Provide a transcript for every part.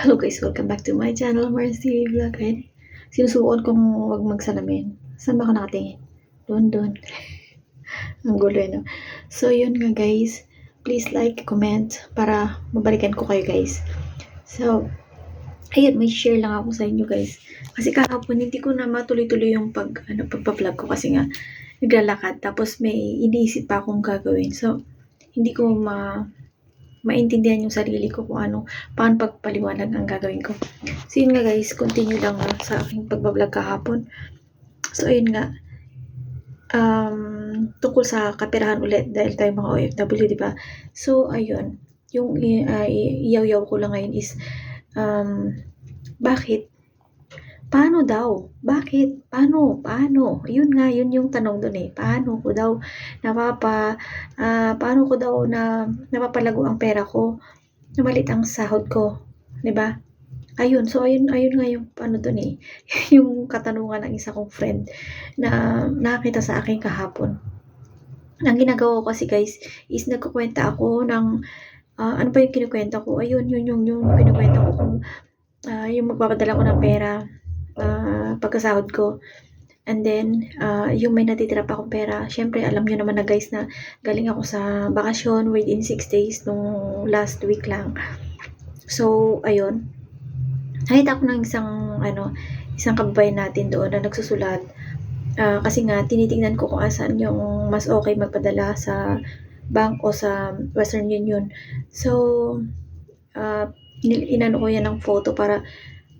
Hello guys, welcome back to my channel, Mercy Vlog. Ayan, sinusuot kong wag magsalamin. Saan ba ako nakatingin? Doon, doon. Ang gulo, no? So, yun nga guys. Please like, comment para mabalikan ko kayo guys. So, ayun, may share lang ako sa inyo guys. Kasi kahapon, hindi ko na matuloy-tuloy yung pag, ano, pagpa-vlog ko kasi nga, naglalakad. Tapos may iniisip pa akong gagawin. So, hindi ko ma maintindihan yung sarili ko kung ano, paano pagpaliwanag ang gagawin ko. So yun nga guys, continue lang nga sa aking pagbablog kahapon. So ayun nga, um, tungkol sa kapirahan ulit dahil tayo mga OFW, di ba? So ayun, yung uh, iyaw-yaw ko lang ngayon is, um, bakit? Paano daw? Bakit? Paano? Paano? Yun nga, yun yung tanong doon eh. Paano ko daw napapa, ah, paano ko daw na napapalago ang pera ko na malit ang sahod ko? ba? Ayun, so ayun, ayun nga yung ano doon eh. yung katanungan ng isa kong friend na nakita sa akin kahapon. Ang ginagawa ko kasi guys is nagkukwenta ako ng ah, ano pa yung kinukwenta ko? Ayun, yun yung yung kinukwenta ko kung ah, yung magpapadala ko ng pera ah, pagkasahod ko. And then, ah, yung may natitira pa akong pera, syempre alam nyo naman na guys na galing ako sa bakasyon within 6 days nung last week lang. So, ayun. Nakita ko ng isang, ano, isang kababayan natin doon na nagsusulat. Ah, kasi nga, tinitingnan ko kung asan yung mas okay magpadala sa bank o sa Western Union. So, inil- inano ko yan ng photo para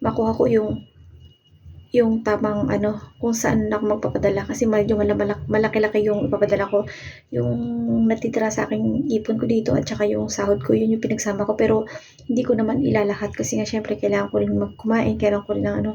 makuha ko yung yung tamang ano, kung saan ako magpapadala kasi medyo malak- malaki-laki yung ipapadala ko. Yung natitira sa aking ipon ko dito at saka yung sahod ko, yun yung pinagsama ko. Pero hindi ko naman ilalahat kasi nga syempre kailangan ko rin magkumain, kailangan ko rin ng ano.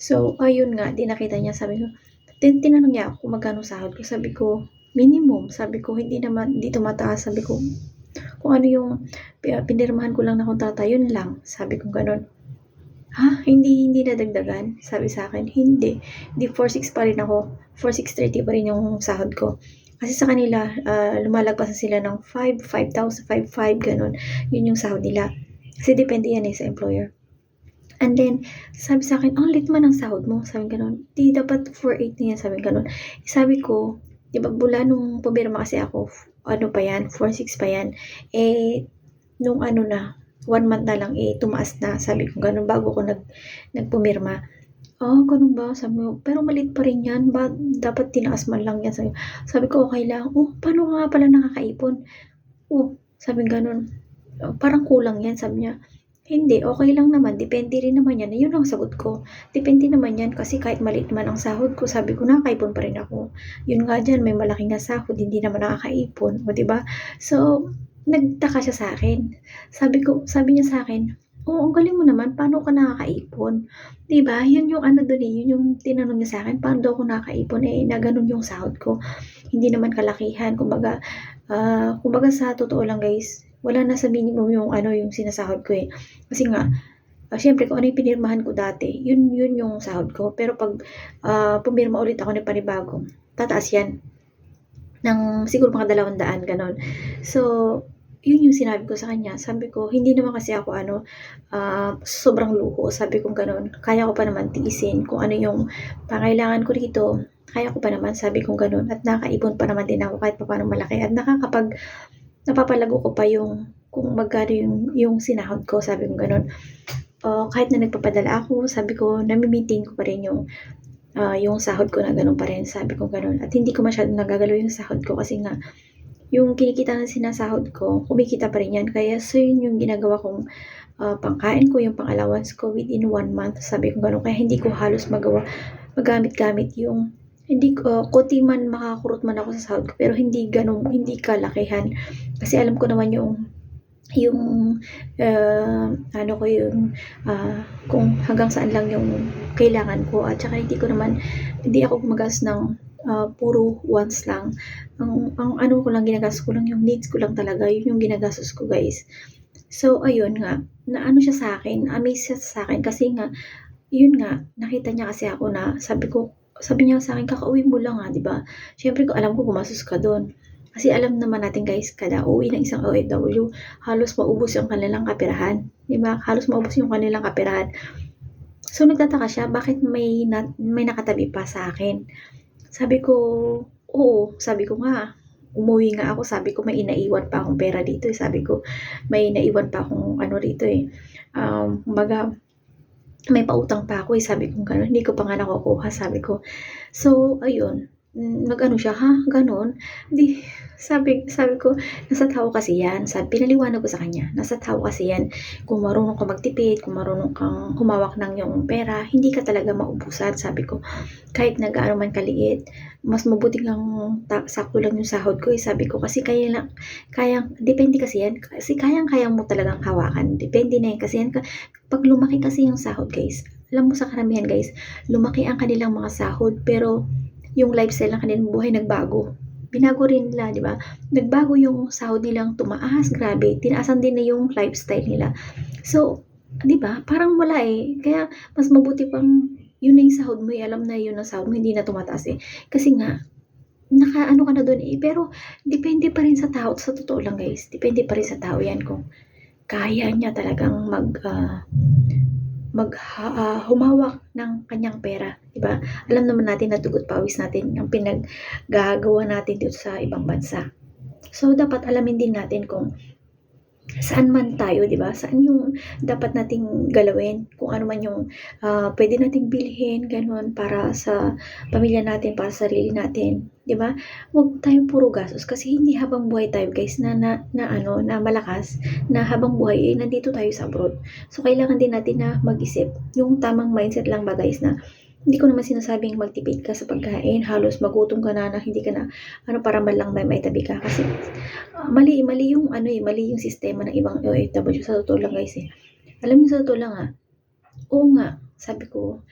So, ayun nga, di nakita niya, sabi ko, tin tinanong niya ako kung magkano sahod ko. Sabi ko, minimum. Sabi ko, hindi naman, hindi tumataas. Sabi ko, kung ano yung pinirmahan ko lang na kontrata, yun lang. Sabi ko ganun. Ha? Hindi, hindi nadagdagan? Sabi sa akin, hindi. Hindi, 4.6 pa rin ako. 4.630 pa rin yung sahod ko. Kasi sa kanila, uh, lumalagpasan sila ng 5, 5,000, 5,500, ganun. Yun yung sahod nila. Kasi depende yan eh sa employer. And then, sabi sa akin, ang lit man ang sahod mo. Sabi ganun. Di dapat 4.8 na yan. Sabi ganun. Sabi ko, di ba, bula nung pumirma kasi ako, ano pa yan, 4.6 pa yan. Eh, nung ano na, one month na lang, eh, tumaas na. Sabi ko, ganun, bago ko nag, nagpumirma. Oh, ganun ba? Sabi ko, pero malit pa rin yan. Ba, dapat tinaas man lang yan. Sabi, sabi ko, okay lang. Oh, paano nga pala nakakaipon? Oh, sabi ganun. Oh, parang kulang yan, sabi niya. Hindi, okay lang naman. Depende rin naman yan. Yun ang sagot ko. Depende naman yan kasi kahit maliit man ang sahod ko, sabi ko, nakakaipon pa rin ako. Yun nga dyan, may malaking nga sahod, hindi naman nakakaipon. O, diba? So, nagtaka siya sa akin. Sabi ko, sabi niya sa akin, oo, ang galing mo naman, paano ka nakakaipon? ba? Yun yung ano doon eh, yun yung tinanong niya sa akin, paano daw ako nakakaipon eh na ganun yung sahod ko. Hindi naman kalakihan, kumbaga uh, kumbaga sa totoo lang guys, wala na sa minimum yung ano yung sinasahod ko eh. Kasi nga uh, syempre kung ano yung pinirmahan ko dati, yun yun yung sahod ko. Pero pag uh, pumirma ulit ako ng panibago, tataas yan ng siguro mga dalawang daan, ganon. So, yun yung sinabi ko sa kanya. Sabi ko, hindi naman kasi ako ano, uh, sobrang luho. Sabi ko ganun, kaya ko pa naman tiisin kung ano yung pangailangan ko rito. Kaya ko pa naman, sabi ko ganun. At nakaipon pa naman din ako kahit pa paano malaki. At nakakapag, napapalago ko pa yung kung magkano yung, yung sinahod ko, sabi ko ganun. Uh, kahit na nagpapadala ako, sabi ko, nami-maintain ko pa rin yung uh, yung sahod ko na ganun pa rin, sabi ko ganun. At hindi ko masyadong nagagalaw yung sahod ko kasi nga, yung kinikita na sinasahod ko, kumikita pa rin yan. Kaya so yun yung ginagawa kong uh, pangkain ko, yung pang-allowance ko within one month. Sabi ko gano'n. Kaya hindi ko halos magawa, magamit-gamit yung hindi ko, uh, kuti man makakurot man ako sa sahod ko, pero hindi ganun, hindi kalakihan. Kasi alam ko naman yung yung uh, ano ko yung uh, kung hanggang saan lang yung kailangan ko at saka hindi ko naman hindi ako gumagas ng uh, puro once lang. Ang, ang ano ko lang, ginagastos ko lang yung needs ko lang talaga. Yun yung ginagastos ko, guys. So, ayun nga. Na ano siya sa akin, amazed siya sa akin kasi nga, yun nga, nakita niya kasi ako na, sabi ko, sabi niya sa akin, kakauwi mo lang ha, di ba? Siyempre, alam ko gumastos ka doon. Kasi alam naman natin guys, kada uwi ng isang OFW, halos maubos yung kanilang kapirahan. Di ba? Halos maubos yung kanilang kapirahan. So, nagtataka siya, bakit may, na, may nakatabi pa sa akin? Sabi ko, oo, sabi ko nga, umuwi nga ako, sabi ko may inaiwan pa akong pera dito. eh. Sabi ko, may naiwan pa akong ano dito eh. Um, kumbaga, may pautang pa ako eh. Sabi ko gano'n, hindi ko pa nga nakukuha, sabi ko. So, ayun, nag-ano siya, ha? Ganon? Di, sabi, sabi ko, nasa tao kasi yan. Sabi, pinaliwanag ko sa kanya, nasa tao kasi yan. Kung marunong ka magtipid, kung marunong kang humawak ng yung pera, hindi ka talaga maubusan. Sabi ko, kahit nag-ano man kaliit, mas mabuti lang ta- sakto lang yung sahod ko eh. Sabi ko, kasi kaya lang, kayang, depende kasi yan. Kasi kayang-kayang mo talagang hawakan. Depende na yan. Kasi yan, pag lumaki kasi yung sahod guys, alam mo sa karamihan guys, lumaki ang kanilang mga sahod, pero yung lifestyle ng kanilang buhay nagbago. Binago rin nila, di ba? Nagbago yung sahod nilang tumaas, grabe. Tinaasan din na yung lifestyle nila. So, di ba? Parang wala eh. Kaya, mas mabuti pang yun na yung sahod mo eh. Alam na yun ang sahod mo, hindi na tumataas eh. Kasi nga, naka ano ka na doon eh. Pero, depende pa rin sa tao. Sa totoo lang guys, depende pa rin sa tao yan kung kaya niya talagang mag, ah, mag ah, humawak ng kanyang pera, 'di ba? Alam naman natin na dugot pawis natin ang pinaggagawa natin dito sa ibang bansa. So dapat alamin din natin kung saan man tayo, 'di ba? Saan yung dapat nating galawin, kung ano man yung ah, pwede nating bilhin, ganun para sa pamilya natin, para sa sarili natin, 'di ba? Huwag tayong puro gastos kasi hindi habang buhay tayo, guys, na, na, na ano, na malakas, na habang buhay eh, nandito tayo sa abroad. So kailangan din natin na mag-isip yung tamang mindset lang ba, guys, na hindi ko naman sinasabing magtipid ka sa pagkain, halos magutom ka na na hindi ka na ano para man lang may maitabi ka kasi mali mali yung ano eh, mali yung sistema ng ibang OFW sa totoo lang guys eh. Alam niyo sa totoo lang ah. Oo nga, sabi ko,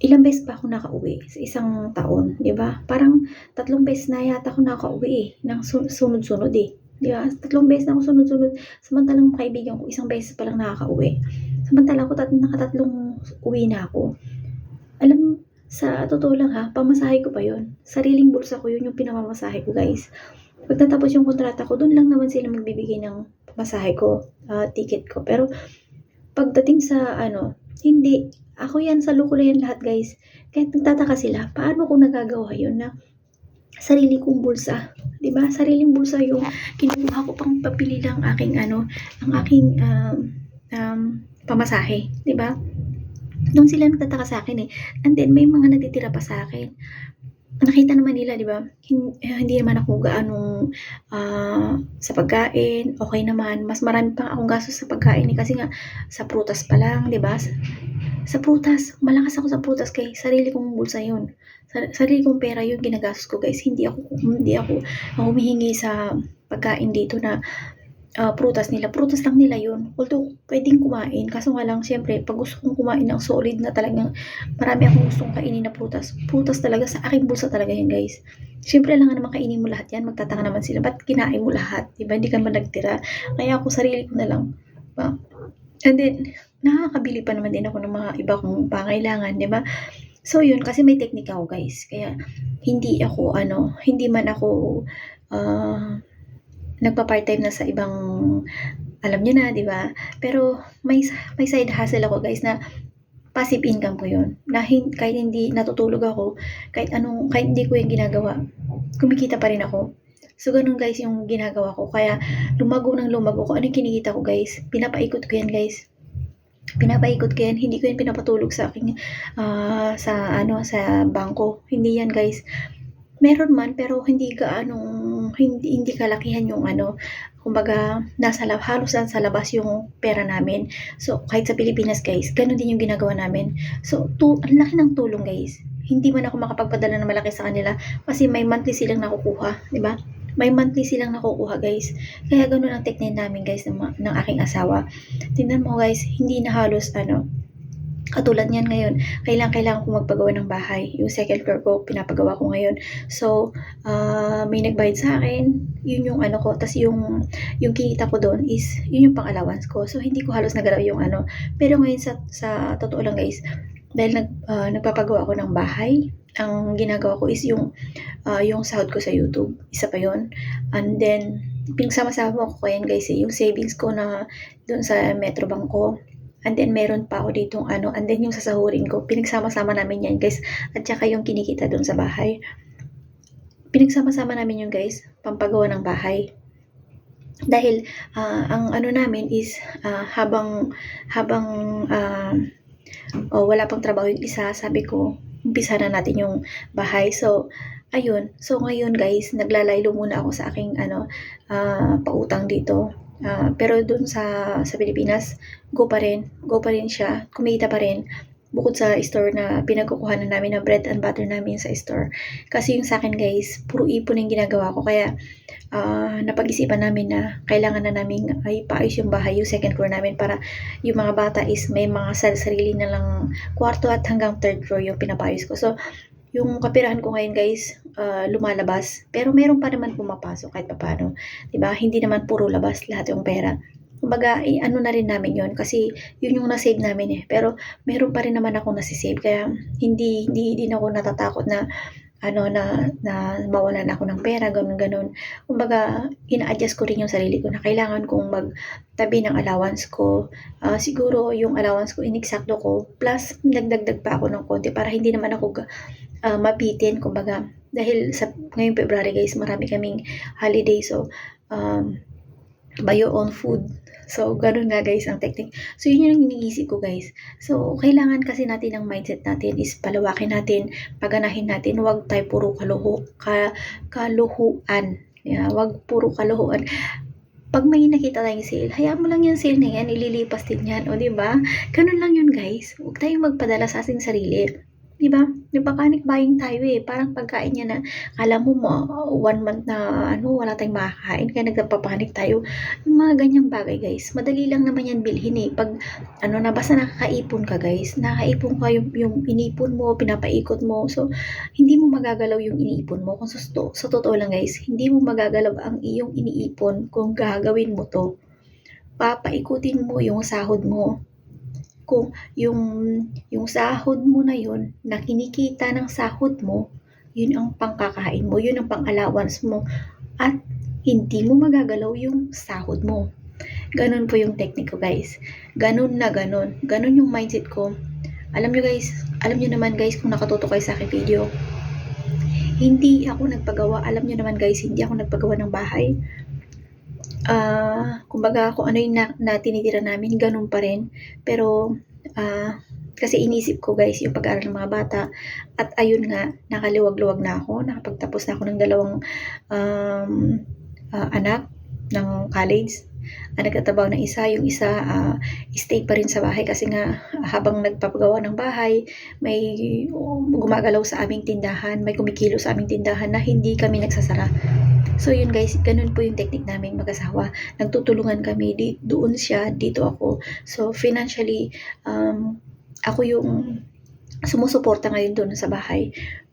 ilang beses pa ako nakauwi sa isang taon, 'di ba? Parang tatlong beses na yata ako nakauwi eh, ng sun- sunod-sunod eh. 'Di ba? Tatlong beses na ako sunod-sunod. Samantalang kaibigan ko, isang beses pa lang nakakauwi. Samantala ako tat nakatatlong uwi na ako. Alam, sa totoo lang ha, pamasahe ko pa yun. Sariling bulsa ko yun yung pinamamasahe ko guys. Pagtatapos yung kontrata ko, doon lang naman sila magbibigay ng pamasahe ko, ah, ticket ko. Pero pagdating sa ano, hindi. Ako yan, sa luko yan lahat guys. Kahit nagtataka sila, paano ko nagagawa yun na sarili kong bulsa. 'Di ba Sariling bulsa yung kinukuha ko pang papili ng aking ano, ang aking um, um, pamasahe. 'di ba Doon sila nagtataka sa akin eh. And then may mga natitira pa sa akin. Nakita naman nila, 'di ba? Eh, hindi naman ako gaano ah, sa pagkain, okay naman. Mas marami pa akong gastos sa pagkain eh, kasi nga sa prutas pa lang, 'di ba? Sa, sa prutas, malakas ako sa prutas kay sarili kong bulsa 'yun. Sa, sarili kong pera 'yun ginagastos ko, guys. Hindi ako hindi ako humihingi sa pagkain dito na ah, prutas nila. Prutas lang nila 'yun. Although pwedeng kumain, kaso nga lang siyempre pag gusto kong kumain ng solid na talagang marami akong gustong kainin na prutas. Prutas talaga sa aking bulsa talaga 'yan, guys. Siyempre lang naman kainin mo lahat 'yan. Magtataka naman sila, ba't kinain mo lahat? 'Di ba? Hindi ka man nagtira. Kaya ako sarili ko na lang. Ba? And then nakakabili pa naman din ako ng mga iba kong pangailangan, 'di ba? So 'yun kasi may technique ako, guys. Kaya hindi ako ano, hindi man ako ah, nagpa-part-time na sa ibang alam niyo na, 'di ba? Pero may may side hustle ako, guys, na passive income ko 'yun. Na hin- kahit hindi natutulog ako, kahit anong kahit hindi ko 'yung ginagawa, kumikita pa rin ako. So ganun guys yung ginagawa ko. Kaya lumago ng lumago ko. Ano yung kinikita ko guys? Pinapaikot ko yan guys. Pinapaikot ko yan. Hindi ko yan pinapatulog sa aking ah, sa ano sa bangko. Hindi yan guys. Meron man pero hindi gaano hindi hindi kalakihan yung ano kumbaga nasa lab, halos nasa labas yung pera namin. So kahit sa Pilipinas guys, ganun din yung ginagawa namin. So tu ang laki ng tulong guys. Hindi man ako makapagpadala ng malaki sa kanila kasi may monthly silang nakukuha, di ba? May monthly silang nakukuha guys. Kaya ganun ang technique namin guys ng, ng aking asawa. Tingnan mo guys, hindi na halos ano, Katulad niyan ngayon, kailangan kailangan ko magpagawa ng bahay. Yung second floor ko, pinapagawa ko ngayon. So, ah, may nagbayad sa akin. Yun yung ano ko. Tapos yung, yung kinita ko doon is, yun yung pang allowance ko. So, hindi ko halos nagalaw yung ano. Pero ngayon sa, sa totoo lang guys, dahil nag, ah, nagpapagawa ako ng bahay, ang ginagawa ko is yung ah, yung sahod ko sa YouTube. Isa pa yon And then, pinagsama-sama ko yan guys, eh, yung savings ko na doon sa Metrobank ko. And then, meron pa ako ditong ano, and then yung sasahurin ko, pinagsama-sama namin yan guys. At saka yung kinikita doon sa bahay. Pinagsama-sama namin yun guys, pampagawa ng bahay. Dahil, ah, ang ano namin is, ah, habang, habang, ah, oh, wala pang trabaho yung isa, sabi ko, umpisa na natin yung bahay. So, ayun. So, ngayon guys, naglalaylo muna ako sa aking ano, ah, pautang dito. Ah, pero dun sa, sa Pilipinas, go pa rin. Go pa rin siya. Kumita pa rin. Bukod sa store na pinagkukuhanan namin ng bread and butter namin sa store. Kasi yung sa akin guys, puro ipon yung ginagawa ko. Kaya, ah, napag-isipan namin na kailangan na namin ay paayos yung bahay, yung second floor namin para yung mga bata is may mga sar- sarili na lang kwarto at hanggang third floor yung pinapayos ko. So, yung kapirahan ko ngayon guys, ah, lumalabas. Pero meron pa naman pumapasok kahit papano. 'Di ba Hindi naman puro labas lahat yung pera. Kumbaga, eh, ano na rin namin yon kasi yun yung nasave namin eh. Pero meron pa rin naman ako nasisave. Kaya hindi, hindi din ako natatakot na ano na na mawalan ako ng pera ganun ganun. Kumbaga ina-adjust ko rin yung sarili ko na kailangan kong magtabi ng allowance ko. Ah, siguro yung allowance ko ineksakto ko plus nagdagdag pa ako ng konti para hindi naman ako ga- ah, mabitin kumbaga dahil sa ngayong February guys marami kaming holiday. So um, buy your own food so ganun nga guys ang technique so yun yung iniisip ko guys so kailangan kasi natin ang mindset natin is palawakin natin paganahin natin huwag tayo puro kaluho ka, kaluhuan yeah, wag puro kaluhuan pag may nakita tayong sale, hayaan mo lang yung sale na yan, ililipas din yan, o ba? Ganun lang yun guys. Huwag tayong magpadala sa ating sarili. Di ba? Nagpa-panic buying tayo eh. Parang pagkain niya na, alam mo mo, one month na ano, wala tayong makakain, kaya nagpapanik tayo. Yung mga ganyang bagay guys, madali lang naman yan bilhin eh. Pag ano na, basta nakakaipon ka guys, nakakaipon ka yung, yung inipon mo, pinapaikot mo. So, hindi mo magagalaw yung iniipon mo. Kung sa, sa totoo lang guys, hindi mo magagalaw ang iyong iniipon kung gagawin mo to. Papaikutin mo yung sahod mo. Kung yung, yung sahod mo na yun, na kinikita ng sahod mo, yun ang pangkakain mo, yun ang pang-allowance mo, at hindi mo magagalaw yung sahod mo. Ganun po yung technique ko guys. Ganun na ganun. Ganun yung mindset ko. Alam nyo guys, alam nyo naman guys kung nakatuto kayo sa aking video, hindi ako nagpagawa. Alam nyo naman guys, hindi ako nagpagawa ng bahay. Ah, kumbaga kung ano yung na, na tinitira namin, ganun pa rin. Pero, ah, kasi inisip ko guys yung pag-aaral ng mga bata. At ayun nga nakaliwag-luwag na ako. Nakapagtapos na ako ng dalawang um, ah, anak ng college. Ang nagtatrabaho ng isa. Yung isa ah, stay pa rin sa bahay kasi nga habang nagpapagawa ng bahay may gumagalaw sa aming tindahan may kumikilo sa aming tindahan na hindi kami nagsasara so yun guys ganun po yung technique namin mag-asawa. Nagtutulungan kami di, doon siya dito ako. So financially um, ako yung sumusuporta ngayon doon sa bahay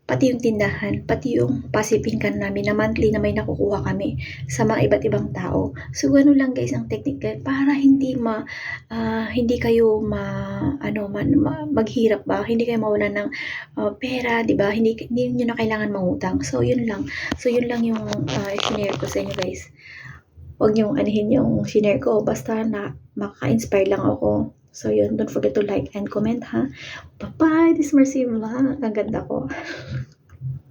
pati yung tindahan, pati yung passive income namin na monthly na may nakukuha kami sa mga iba't ibang tao. So, gano'n lang guys ang guys, para hindi ma, ah, hindi kayo ma, ano man, ma- maghirap ba, hindi kayo mawalan ng ah, pera, di ba? Hindi, hindi nyo na kailangan mangutang. So, yun lang. So, yun lang yung uh, share ko sa inyo guys. Huwag nyo anihin yung share ko, basta na makaka-inspire lang ako. So, yun. Don't forget to like and comment, ha? Bye-bye! This is Mercy Vlog. Ang ganda ko.